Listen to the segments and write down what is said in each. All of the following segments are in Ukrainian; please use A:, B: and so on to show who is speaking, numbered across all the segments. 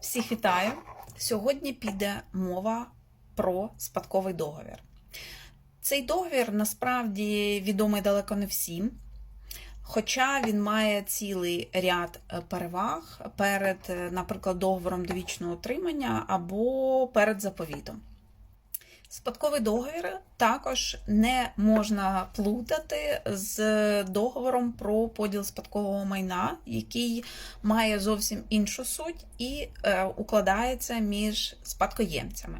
A: Всіх вітаю! Сьогодні піде мова про спадковий договір. Цей договір насправді відомий далеко не всім, хоча він має цілий ряд е, переваг перед, е, наприклад, договором довічного утримання або перед заповітом. Спадковий договір також не можна плутати з договором про поділ спадкового майна, який має зовсім іншу суть і е, укладається між спадкоємцями.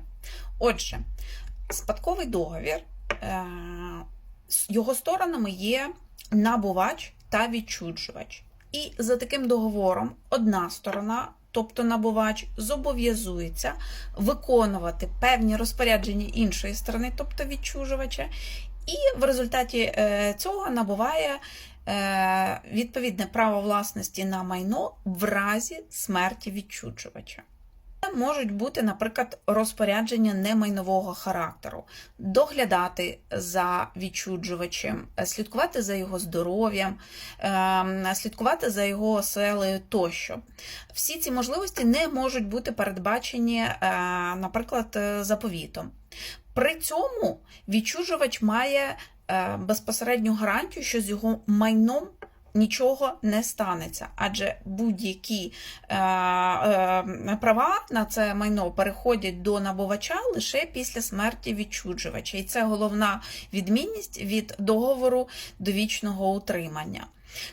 A: Отже, спадковий договір, е, його сторонами є набувач та відчуджувач. І за таким договором одна сторона, тобто набувач, зобов'язується виконувати певні розпорядження іншої сторони, тобто відчужувача, і в результаті е, цього набуває е, відповідне право власності на майно в разі смерті відчуджувача. Можуть бути, наприклад, розпорядження немайнового характеру, доглядати за відчуджувачем, е, слідкувати за його здоров'ям, ем, слідкувати за його оселею тощо. Всі ці можливості не можуть бути передбачені, е, наприклад, е, заповітом. При цьому відчужувач має безпосередню гарантію, що з його майном нічого не станеться, адже будь-які е, е, права на це майно переходять до набувача лише після смерті відчуджувача. І це головна відмінність від договору довічного утримання.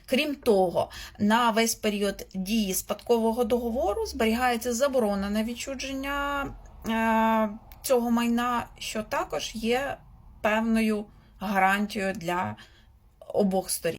A: Крім того, на весь період дії спадкового договору зберігається заборона на відчудження е, цього майна, що також є певною гарантією для обох сторін.